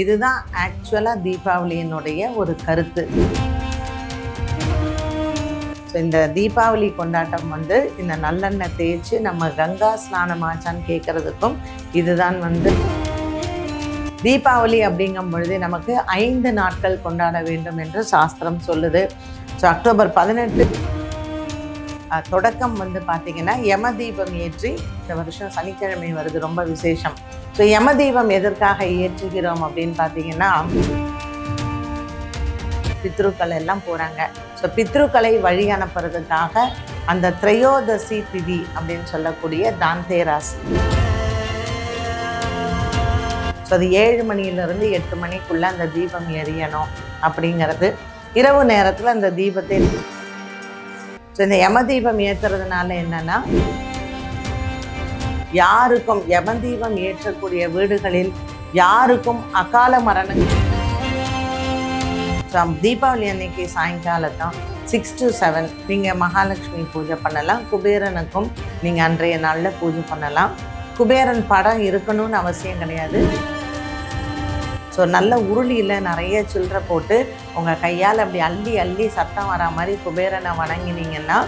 இதுதான் ஆக்சுவலாக தீபாவளியினுடைய ஒரு கருத்து. ஸோ இந்த தீபாவளி கொண்டாட்டம் வந்து இந்த நல்லெண்ணெய் தேய்ச்சி நம்ம கங்கா ஸ்நானமாச்சான்னு கேட்குறதுக்கும் இதுதான் வந்து தீபாவளி அப்படிங்கும் பொழுது நமக்கு ஐந்து நாட்கள் கொண்டாட வேண்டும் என்று சாஸ்திரம் சொல்லுது. ஸோ அக்டோபர் பதினெட்டு தொடக்கம் வந்து பார்த்தீங்கன்னா யம தீபம் ஏற்றி இந்த வருஷம் சனிக்கிழமை வருது ரொம்ப விசேஷம். ஸோ யம தீபம் எதற்காக ஏற்றுகிறோம் அப்படின்னு பார்த்தீங்கன்னா பித்ருக்கள் எல்லாம் போகிறாங்க ஸோ பித்ருக்களை வழி அனுப்புறதுக்காக அந்த திரையோதசி திதி அப்படின்னு சொல்லக்கூடிய தாந்தேராஸ் ஸோ அது ஏழு மணியிலிருந்து எட்டு மணிக்குள்ளே அந்த தீபம் எரியணும் அப்படிங்கிறது. இரவு நேரத்தில் அந்த தீபத்தை ஸோ இந்த யமதீபம் ஏற்றுறதுனால என்னன்னா யாருக்கும் யமதீபம் ஏற்றக்கூடிய வீடுகளில் யாருக்கும் அகால மரணம். ஸோ தீபாவளி அன்னைக்கு சாயங்காலத்தான் சிக்ஸ் டு செவன் நீங்கள் மகாலட்சுமி பூஜை பண்ணலாம். குபேரனுக்கும் நீங்கள் அன்றைய நாளில் பூஜை பண்ணலாம். குபேரன் படம் இருக்கணும்னு அவசியம் கிடையாது. ஸோ நல்ல உருளியில் நிறைய சில்லறை போட்டு உங்கள் கையால் அப்படி அள்ளி அள்ளி சத்தம் வரா மாதிரி குபேரனை வணங்கினீங்கன்னா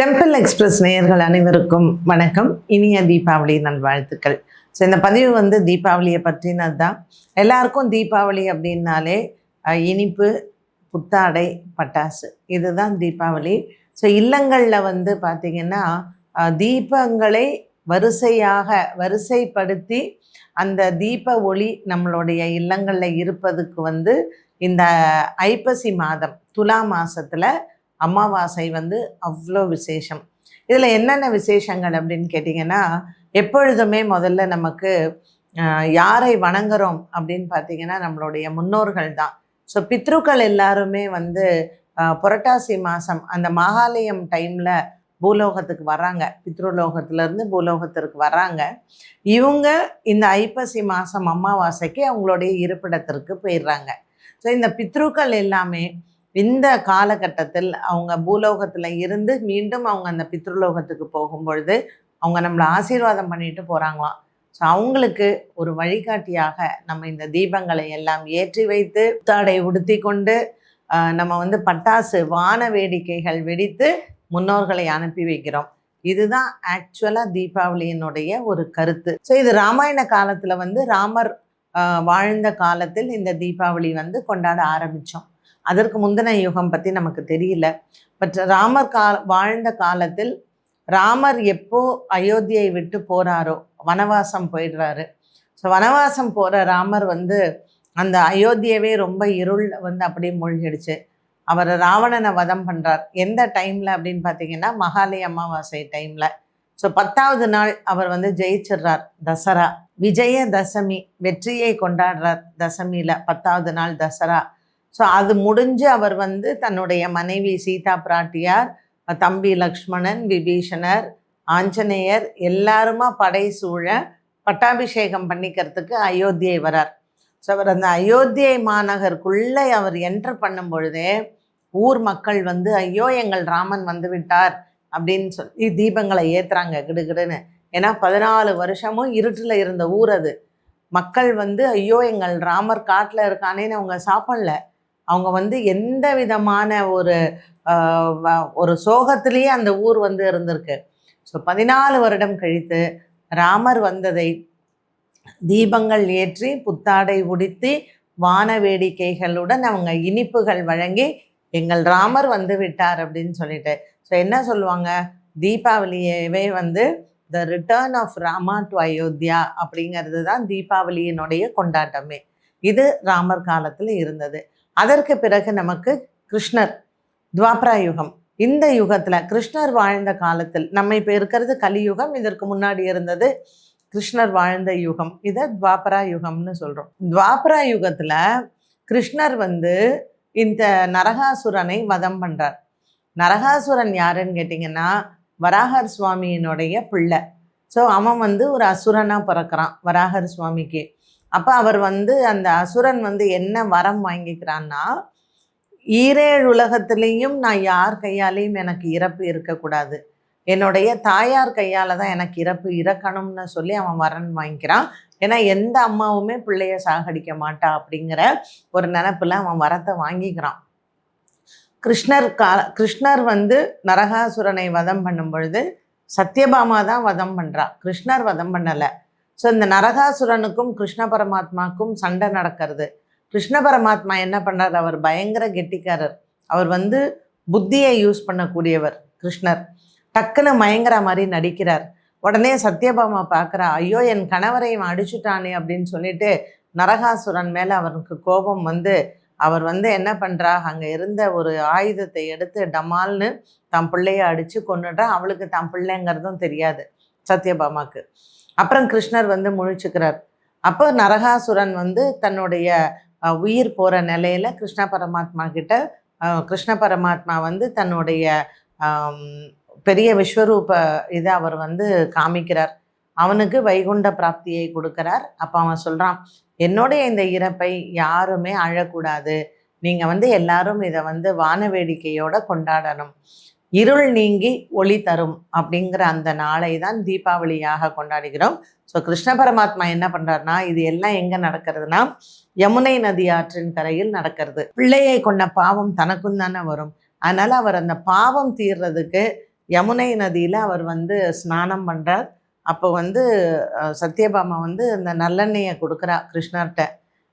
டெம்பிள் எக்ஸ்பிரஸ் நேயர்கள் அனைவருக்கும் வணக்கம். இனிய தீபாவளி நல்வாழ்த்துக்கள். ஸோ இந்த பதிவு வந்து தீபாவளியை பற்றினது தான் எல்லாருக்கும் தீபாவளி அப்படின்னாலே இனிப்பு புத்தாடை பட்டாசு. இதுதான் தீபாவளி. ஸோ இல்லங்களில் வந்து பார்த்திங்கன்னா தீபங்களை வரிசையாக வரிசைப்படுத்தி அந்த தீப ஒளி நம்மளுடைய இல்லங்களில் இருப்பதுக்கு வந்து இந்த ஐப்பசி மாதம் துலா மாதத்தில் அமாவாசை வந்து அவ்வளோ விசேஷம். இதில் என்னென்ன விசேஷங்கள் அப்படின்னு கேட்டிங்கன்னா எப்பொழுதுமே முதல்ல நமக்கு யாரை வணங்குறோம் அப்படின்னு பார்த்தீங்கன்னா நம்மளுடைய முன்னோர்கள் தான். ஸோ பித்ருக்கள் எல்லாருமே வந்து புரட்டாசி மாதம் அந்த மகாலயம் டைமில் பூலோகத்துக்கு வராங்க. பித்ருலோகத்திலேருந்து பூலோகத்திற்கு வராங்க. இவங்க இந்த ஐப்பசி மாதம் அமாவாசைக்கு அவங்களுடைய இருப்பிடத்திற்கு போயிடுறாங்க. ஸோ இந்த பித்ருக்கள் எல்லாமே இந்த காலகட்டத்தில் அவங்க பூலோகத்தில் இருந்து மீண்டும் அவங்க அந்த பித்ருலோகத்துக்கு போகும்பொழுது அவங்க நம்மளை ஆசீர்வாதம் பண்ணிட்டு போகிறாங்களாம் ஸோ அவங்களுக்கு ஒரு வழிகாட்டியாக நம்ம இந்த தீபங்களை எல்லாம் ஏற்றி வைத்து புத்தாடை உடுத்தி கொண்டு நம்ம வந்து பட்டாசு வான வேடிக்கைகள் வெடித்து முன்னோர்களை அனுப்பி வைக்கிறோம். இதுதான் ஆக்சுவலாக தீபாவளியினுடைய ஒரு கருத்து. ஸோ இது ராமாயண காலத்தில் வந்து ராமர் ஆஹ், வாழ்ந்த காலத்தில் இந்த தீபாவளி வந்து கொண்டாட ஆரம்பித்தோம் அதற்கு முந்தின யுகம் பற்றி நமக்கு தெரியல. பட் ராமர் கால வாழ்ந்த காலத்தில் ராமர் எப்போ அயோத்தியை விட்டு போகிறாரோ வனவாசம் போயிடுறாரு. ஸோ வனவாசம் போகிற ராமர் வந்து அந்த அயோத்தியவே ரொம்ப இருள் வந்து அப்படியே மூழ்கிடுச்சு. அவர் ராவணனை வதம் பண்ணுறார் எந்த டைமில் அப்படின்னு பார்த்தீங்கன்னா மகாலய அமாவாசை டைமில். ஸோ பத்தாவது நாள் அவர் வந்து ஜெயிச்சிடுறார் தசரா. விஜய தசமி வெற்றியை கொண்டாடுறார் தசமியில் பத்தாவது நாள் தசரா. ஸோ அது முடிஞ்சு அவர் வந்து தன்னுடைய மனைவி சீதா பிராட்டியார் தம்பி லக்ஷ்மணன் விபீஷணர் ஆஞ்சநேயர் எல்லாருமா படை சூழ பட்டாபிஷேகம் பண்ணிக்கிறதுக்கு அயோத்தியை வரார். ஸோ அவர் அந்த அயோத்தியை மாநகருக்குள்ளே அவர் என்டர் பண்ணும் பொழுதே ஊர் மக்கள் வந்து ஐயோ எங்கள் ராமன் வந்து விட்டார் அப்படின்னு சொல்லி தீபங்களை ஏற்றுறாங்க கிடுகிடுன்னு ஏன்னா பதினாலு வருஷமும் இருட்டில் இருந்த ஊர் அது. மக்கள் வந்து ஐயோ எங்கள் ராமர் காட்டில் இருக்கானேன்னு அவங்க சாப்பிடல. அவங்க வந்து எந்த விதமான ஒரு வ- ஒரு சோகத்திலேயே அந்த ஊர் வந்து இருந்திருக்கு. ஸோ பதினாலு வருடம் கழித்து ராமர் வந்ததை தீபங்கள் ஏற்றி புத்தாடை உடுத்தி வான வேடிக்கைகளுடன் அவங்க இனிப்புகள் வழங்கி எங்கள் ராமர் வந்து விட்டார் அப்படின்னு சொல்லிட்டு. ஸோ என்ன சொல்லுவாங்க? தீபாவளியவே வந்து the return of Rama to Ayodhya அப்படிங்கிறது தான் தீபாவளியினுடைய கொண்டாட்டமே. இது ராமர் காலத்தில் இருந்தது. அதற்கு பிறகு நமக்கு கிருஷ்ணர் துவாபரா யுகம் இந்த யுகத்தில் கிருஷ்ணர் வாழ்ந்த காலத்தில் நம்ம இப்போ இருக்கிறது கலியுகம் இதற்கு முன்னாடி இருந்தது கிருஷ்ணர் வாழ்ந்த யுகம். இதை துவாபரா யுகம்னு சொல்கிறோம் துவாபரா யுகத்தில் கிருஷ்ணர் வந்து இந்த நரகாசுரனை வதம் பண்ணுறார் நரகாசுரன் யாருன்னு கேட்டிங்கன்னா வராகர் சுவாமியினுடைய பிள்ளை. ஸோ அவன் வந்து ஒரு அசுரனாக பிறக்கிறான் வராகர் சுவாமிக்கு. அப்போ அவர் வந்து அந்த அசுரன் வந்து என்ன வரம் வாங்கிக்கிறான்னா ஈரேழு உலகத்திலையும் நான் யார் கையாலையும் எனக்கு இறப்பு இருக்கக்கூடாது. என்னுடைய தாயார் கையால் தான் எனக்கு இறப்பு இறக்கணும்னு சொல்லி அவன் வரன் வாங்கிக்கிறான். ஏன்னா எந்த அம்மாவுமே பிள்ளைய சாகடிக்க மாட்டா அப்படிங்கிற ஒரு நினப்பில் அவன் வரத்தை வாங்கிக்கிறான். கிருஷ்ணர் கா கிருஷ்ணர் வந்து நரகாசுரனை வதம் பண்ணும் பொழுது சத்யபாமா தான் வதம் பண்ணுறா கிருஷ்ணர் வதம் பண்ணலை. ஸோ இந்த நரகாசுரனுக்கும் கிருஷ்ண பரமாத்மாக்கும் சண்டை நடக்கிறது. கிருஷ்ண பரமாத்மா என்ன பண்ணார் அவர் பயங்கர கெட்டிக்காரர். அவர் வந்து புத்தியை யூஸ் பண்ணக்கூடியவர் கிருஷ்ணர். டக்குன்னு மயங்குற மாதிரி நடிக்கிறார். உடனே சத்யபாமா பார்க்குறா ஐயோ என் கணவரை இவன் அடிச்சுட்டானே அப்படின்னு சொல்லிட்டு நரகாசுரன் மேலே அவனுக்கு கோபம் வந்து அவர் வந்து என்ன பண்ணுறா அங்கே இருந்த ஒரு ஆயுதத்தை எடுத்து டமால்னு தன் பிள்ளைய அடித்து கொண்டுடுறா அவளுக்கு தன் பிள்ளைங்கிறதும் தெரியாது சத்யபாமாக்கு. அப்புறம் கிருஷ்ணர் வந்து முழிச்சுக்கிறார். அப்போ நரகாசுரன் வந்து தன்னுடைய உயிர் போகிற நிலையில கிருஷ்ண பரமாத்மா கிட்ட கிருஷ்ண பரமாத்மா வந்து தன்னுடைய பெரிய விஸ்வரூப இதை அவர் வந்து காமிக்கிறார். அவனுக்கு வைகுண்ட பிராப்தியை கொடுக்கிறார். அப்போ அவன் சொல்கிறான் என்னுடைய இந்த இறப்பை யாருமே அழக்கூடாது. நீங்கள் வந்து எல்லாரும் இதை வந்து வான வேடிக்கையோட கொண்டாடணும். இருள் நீங்கி ஒளி தரும் அப்படிங்கிற அந்த நாளை தான் தீபாவளியாக கொண்டாடுகிறோம். ஸோ கிருஷ்ண பரமாத்மா என்ன பண்ணுறாருனா இது எல்லாம் எங்கே நடக்கிறதுனா யமுனை நதி ஆற்றின் கரையில் நடக்கிறது. பிள்ளையை கொண்ட பாவம் தனக்கும் தானே வரும். அதனால் அவர் அந்த பாவம் தீர்றதுக்கு யமுனை நதியில் அவர் வந்து ஸ்நானம் பண்ணுறார் அப்போ வந்து சத்யபாமா வந்து இந்த நல்லெண்ணெயை கொடுக்குறா கிருஷ்ணர்கிட்ட.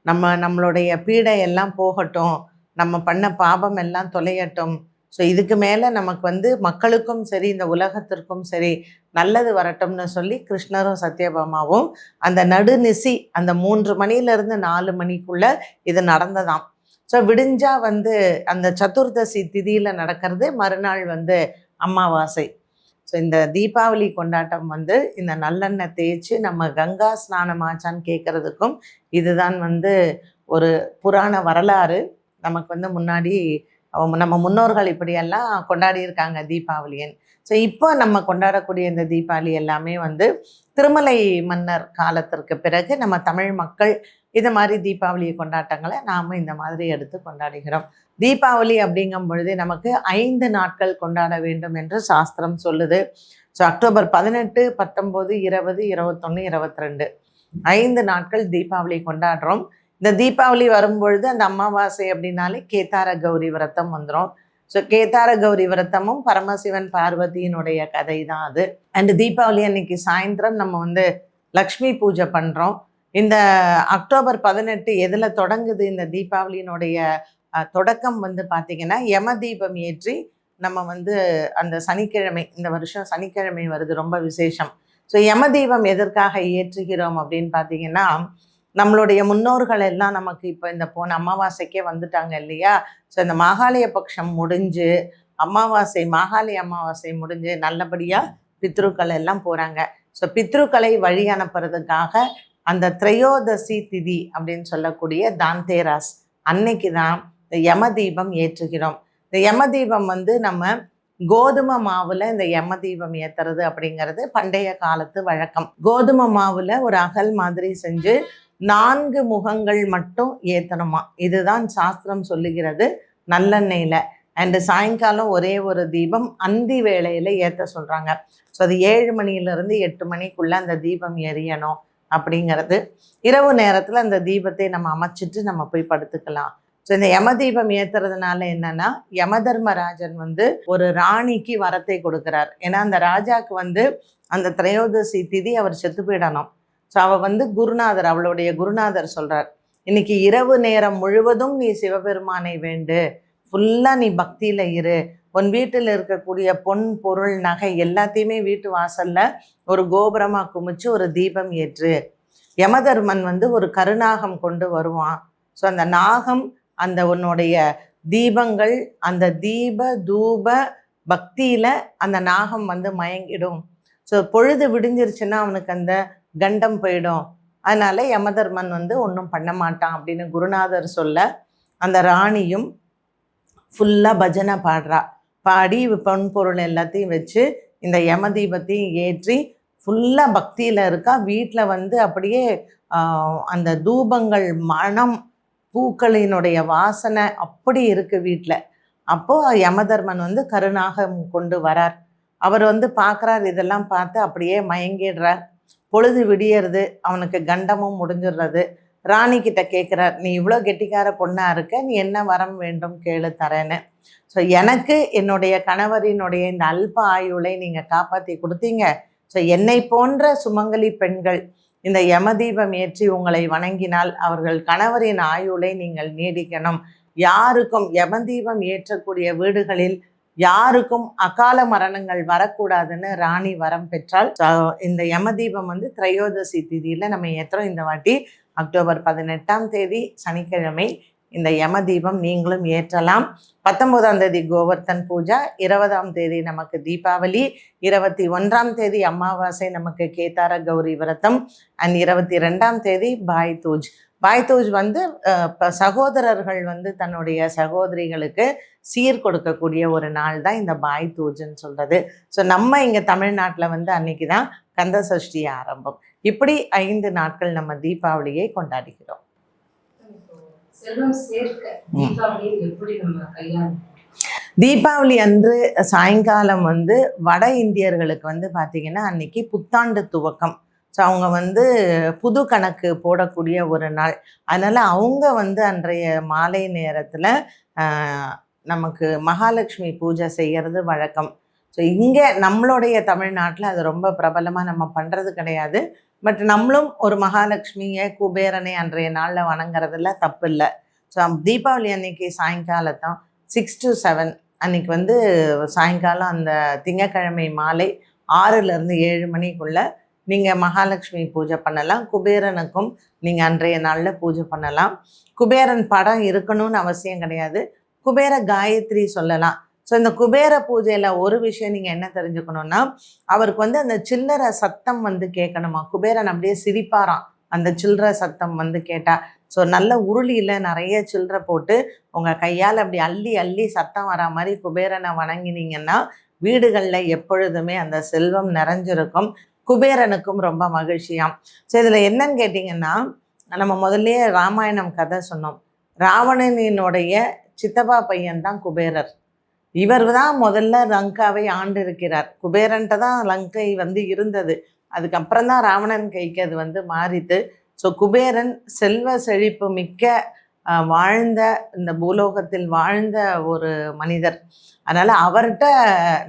நம்ம நம்மளுடைய பீடை எல்லாம் போகட்டும். நம்ம பண்ண பாவம் எல்லாம் தொலையட்டும். ஸோ இதுக்கு மேலே நமக்கு வந்து மக்களுக்கும் சரி இந்த உலகத்திற்கும் சரி நல்லது வரட்டும்னு சொல்லி கிருஷ்ணரும் சத்யபாமாவும் அந்த நடுநிசி அந்த மூன்று மணிலேருந்து நாலு மணிக்குள்ள இது நடந்ததாம். ஸோ விடிஞ்சா வந்து அந்த சதுர்தசி திதியில் நடக்கிறது மறுநாள் வந்து அமாவாசை. ஸோ இந்த தீபாவளி கொண்டாட்டம் வந்து இந்த நல்லெண்ணெய் தேய்ச்சி நம்ம கங்கா ஸ்நானம் ஆச்சான்னு கேட்குறதுக்கும் இதுதான் வந்து ஒரு புராண வரலாறு. நமக்கு வந்து முன்னாடி நம்ம முன்னோர்கள் இப்படியெல்லாம் கொண்டாடி இருக்காங்க தீபாவளியன். ஸோ இப்போ நம்ம கொண்டாடக்கூடிய இந்த தீபாவளி எல்லாமே வந்து திருமலை மன்னர் காலத்திற்கு பிறகு நம்ம தமிழ் மக்கள் இது மாதிரி தீபாவளி கொண்டாட்டங்களை நாம் இந்த மாதிரி எடுத்து கொண்டாடுகிறோம். தீபாவளி அப்படிங்கும் பொழுது நமக்கு ஐந்து நாட்கள் கொண்டாட வேண்டும் என்று சாஸ்திரம் சொல்லுது. ஸோ அக்டோபர் பதினெட்டு பத்தொம்போது இருபது இருபத்தொன்று இருபத்தி ரெண்டு ஐந்து நாட்கள் தீபாவளி கொண்டாடுறோம். இந்த தீபாவளி வரும்பொழுது அந்த அமாவாசை அப்படின்னாலே கேதார கௌரி விரதம் வந்துடும் ஸோ கேதார கௌரி விரதமும் பரமசிவன் பார்வதியினுடைய கதை தான் அது. அண்ட் தீபாவளி அன்னைக்கு சாயந்தரம் நம்ம வந்து லக்ஷ்மி பூஜை பண்ணுறோம் இந்த அக்டோபர் பதினெட்டு எதில் தொடங்குது இந்த தீபாவளியினுடைய தொடக்கம் வந்து பார்த்திங்கன்னா யம தீபம் ஏற்றி நம்ம வந்து அந்த சனிக்கிழமை இந்த வருஷம் சனிக்கிழமை வருது ரொம்ப விசேஷம். ஸோ யம தீபம் எதற்காக ஏற்றுகிறோம் அப்படின்னு பார்த்தீங்கன்னா நம்மளுடைய முன்னோர்கள் எல்லாம் நமக்கு இப்போ இந்த போன அமாவாசைக்கே வந்துட்டாங்க இல்லையா? ஸோ இந்த மாகாலய பட்சம் முடிஞ்சு அமாவாசை மாகாளி அமாவாசை முடிஞ்சு நல்லபடியாக பித்ருக்கள் எல்லாம் போகிறாங்க ஸோ பித்ருக்களை வழி அனுப்புறதுக்காக அந்த திரையோதசி திதி அப்படின்னு சொல்லக்கூடிய தாந்தேராஸ் அன்னைக்கு தான் இந்த யம தீபம் ஏற்றுகிறோம். இந்த யம தீபம் வந்து நம்ம கோதுமை மாவில் இந்த யம தீபம் ஏத்துறது அப்படிங்கிறது பண்டைய காலத்து வழக்கம். கோதுமை மாவில் ஒரு அகல் மாதிரி செஞ்சு நான்கு முகங்கள் மட்டும் ஏத்தணுமா? இதுதான் சாஸ்திரம் சொல்லுகிறது நல்லெண்ணெயில். அண்டு சாயங்காலம் ஒரே ஒரு தீபம் அந்தி வேளையில் ஏற்ற சொல்கிறாங்க ஸோ அது ஏழு மணியிலிருந்து எட்டு மணிக்குள்ளே அந்த தீபம் எரியணும் அப்படிங்கிறது. இரவு நேரத்தில் அந்த தீபத்தை நம்ம அமைச்சிட்டு நம்ம போய் படுத்துக்கலாம். ஸோ இந்த யம தீபம் ஏத்துறதுனால என்னன்னா யம தர்மராஜன் வந்து ஒரு ராணிக்கு வரத்தை கொடுக்கிறார். ஏன்னா அந்த ராஜாவுக்கு வந்து அந்த திரையோதசி திதி அவர் செத்து போயிடணும். ஸோ அவள் வந்து குருநாதர் அவளுடைய குருநாதர் சொல்கிறார் இன்னைக்கு இரவு நேரம் முழுவதும் நீ சிவபெருமானை வேண்டு. ஃபுல்லாக நீ பக்தியில் இரு. உன் வீட்டில் இருக்கக்கூடிய பொன் பொருள் நகை எல்லாத்தையுமே வீட்டு வாசலில் ஒரு கோபுரமாக குமிச்சு ஒரு தீபம் ஏற்று. யமதர்மன் வந்து ஒரு கருநாகம் கொண்டு வருவான். ஸோ அந்த நாகம் அந்த உன்னுடைய தீபங்கள் அந்த தீப தூப பக்தியில் அந்த நாகம் வந்து மயங்கிடும். ஸோ பொழுது விடிஞ்சிருச்சுன்னா அவனுக்கு அந்த கண்டம் போயிடும். அதனால யமதர்மன் வந்து ஒன்றும் பண்ண மாட்டான் அப்படின்னு குருநாதர் சொல்ல அந்த ராணியும் ஃபுல்லாக பஜனை பாடுறா. பாடி பொன் பொருள் எல்லாத்தையும் வச்சு இந்த யம தீபத்தையும் ஏற்றி ஃபுல்லாக பக்தியில் இருக்கா. வீட்டில் வந்து அப்படியே அந்த தூபங்கள் மனம் பூக்களினுடைய வாசனை அப்படி இருக்குது வீட்டில் அப்போது யமதர்மன் வந்து கருணாகம் கொண்டு வரார். அவர் வந்து பார்க்குறார் இதெல்லாம் பார்த்து அப்படியே மயங்கிடுறார். பொழுது விடியறது அவனுக்கு கண்டமும் முடிஞ்சிடுறது. ராணி கிட்ட கேட்குறார் நீ இவ்வளோ கெட்டிக்கார பொண்ணாக இருக்க நீ என்ன வரம் வேண்டும் கேளு தரேன்னு. ஸோ எனக்கு என்னுடைய கணவரினுடைய இந்த அல்ப ஆயுளை நீங்கள் காப்பாற்றி கொடுத்தீங்க. ஸோ என்னை போன்ற சுமங்கலி பெண்கள் இந்த யமதீபம் ஏற்றி உங்களை வணங்கினால் அவர்கள் கணவரின் ஆயுளை நீங்கள் நீடிக்கணும். யாருக்கும் யமதீபம் ஏற்றக்கூடிய வீடுகளில் யாருக்கும் அகால மரணங்கள் வரக்கூடாதுன்னு ராணி வரம் பெற்றால் இந்த யமதீபம் வந்து திரையோதசி திதியில நம்ம ஏற்றுறோம் இந்த வாட்டி அக்டோபர் பதினெட்டாம் தேதி சனிக்கிழமை இந்த யமதீபம் நீங்களும் ஏற்றலாம். பத்தொன்பதாம் தேதி கோவர்த்தன் பூஜா இருபதாம் தேதி நமக்கு தீபாவளி இருபத்தி ஒன்றாம் தேதி அமாவாசை நமக்கு கேதார கௌரி விரதம் அண்ட் இருபத்தி ரெண்டாம் தேதி பாய் தூஜ். பாய் தூஜ் வந்து சகோதரர்கள் வந்து தன்னுடைய சகோதரிகளுக்கு சீர் கொடுக்கக்கூடிய ஒரு நாள் தான் இந்த பாய் தூஜ்னு சொல்றது. ஸோ நம்ம இங்கே தமிழ்நாட்டில் வந்து அன்னைக்கு தான் கந்த சஷ்டி ஆரம்பம். இப்படி ஐந்து நாட்கள் நம்ம தீபாவளியை கொண்டாடுகிறோம். தீபாவளி அன்று சாயங்காலம் வந்து வட இந்தியர்களுக்கு வந்து பார்த்திங்கன்னா அன்னைக்கு புத்தாண்டு துவக்கம். ஸோ அவங்க வந்து புது கணக்கு போடக்கூடிய ஒரு நாள். அதனால் அவங்க வந்து அன்றைய மாலை நேரத்தில் நமக்கு மகாலட்சுமி பூஜை செய்கிறது வழக்கம். ஸோ இங்கே நம்மளுடைய தமிழ்நாட்டில் அது ரொம்ப பிரபலமாக நம்ம பண்ணுறது கிடையாது. பட் நம்மளும் ஒரு மகாலட்சுமியை குபேரனை அன்றைய நாளில் வணங்குறதுல தப்பு இல்லை ஸோ தீபாவளி அன்னைக்கு சாயங்காலத்தான் சிக்ஸ் டு செவன் அன்னைக்கு வந்து சாயங்காலம் அந்த திங்கக்கிழமை மாலை ஆறுலேருந்து ஏழு மணிக்குள்ளே நீங்கள் மகாலட்சுமி பூஜை பண்ணலாம். குபேரனுக்கும் நீங்கள் அன்றைய நாளில் பூஜை பண்ணலாம். குபேரன் படம் இருக்கணும்னு அவசியம் கிடையாது. குபேர காயத்ரி சொல்லலாம். ஸோ இந்த குபேர பூஜையில் ஒரு விஷயம் நீங்கள் என்ன தெரிஞ்சுக்கணும்னா அவருக்கு வந்து அந்த சில்லறை சத்தம் வந்து கேட்கணுமா? குபேரன் அப்படியே சிரிப்பாராம். அந்த சில்லறை சத்தம் வந்து கேட்டால் ஸோ நல்ல உருளியில் நிறைய சில்லறை போட்டு உங்கள் கையால் அப்படி அள்ளி அள்ளி சத்தம் வரா மாதிரி குபேரனை வணங்கினீங்கன்னா வீடுகளில் எப்பொழுதுமே அந்த செல்வம் நிறைஞ்சிருக்கும். குபேரனுக்கும் ரொம்ப மகிழ்ச்சியாம். ஸோ இதில் என்னன்னு கேட்டிங்கன்னா நம்ம முதல்லயே ராமாயணம் கதை சொன்னோம். ராவணனினுடைய சித்தப்பா பையன் தான் குபேரர். இவர் தான் முதல்ல லங்காவை ஆண்டு இருக்கிறார் குபேரன்ட்ட தான் லங்கை வந்து இருந்தது. அதுக்கப்புறம் தான் ராவணன் கைக்கு அது வந்து மாறித்து ஸோ குபேரன் செல்வ செழிப்பு மிக்க வாழ்ந்த இந்த பூலோகத்தில் வாழ்ந்த ஒரு மனிதர். அதனால் அவர்கிட்ட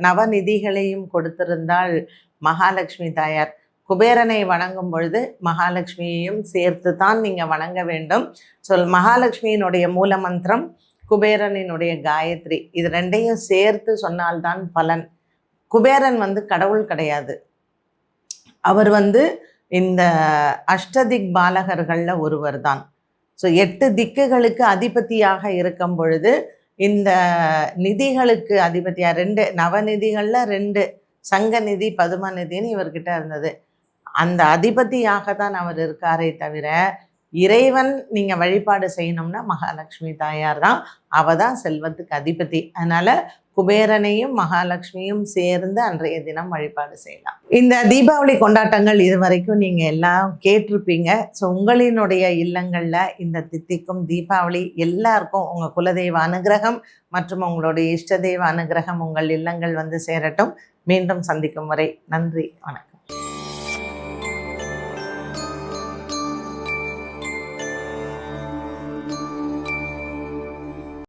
நவநிதிகளையும் கொடுத்திருந்தால் மகாலட்சுமி தாயார் குபேரனை வணங்கும் பொழுது மகாலட்சுமியையும் சேர்த்து தான் நீங்கள் வணங்க வேண்டும். சொல் மகாலட்சுமியினுடைய மூல மந்திரம் குபேரனினுடைய காயத்ரி. இது ரெண்டையும் சேர்த்து சொன்னால்தான் பலன். குபேரன் வந்து கடவுள் கிடையாது. அவர் வந்து இந்த அஷ்டதிக் பாலகர்களில் ஒருவர் தான். ஸோ எட்டு திக்குகளுக்கு அதிபதியாக இருக்கும் பொழுது இந்த நிதிகளுக்கு அதிபதியாக ரெண்டு நவநிதிகளில் ரெண்டு. சங்கநிதி பதுமநிதின்னு இவர்கிட்ட இருந்தது. அந்த அதிபதியாக தான் அவர் இருக்காரே தவிர இறைவன் நீங்கள் வழிபாடு செய்யணும்னா மகாலட்சுமி தாயார் தான். அவ தான் செல்வத்துக்கு அதிபதி. அதனால் குபேரனையும் மகாலட்சுமியும் சேர்ந்து அன்றைய தினம் வழிபாடு செய்யலாம். இந்த தீபாவளி கொண்டாட்டங்கள் இது வரைக்கும் எல்லாம் கேட்டிருப்பீங்க. ஸோ உங்களினுடைய இல்லங்களில் இந்த தித்திக்கும் தீபாவளி எல்லாருக்கும் உங்கள் குலதெய்வ அனுகிரகம் மற்றும் உங்களுடைய இஷ்ட தெய்வ அனுகிரகம் உங்கள் இல்லங்கள் வந்து சேரட்டும். மீண்டும் சந்திக்கும் வரை நன்றி வணக்கம்.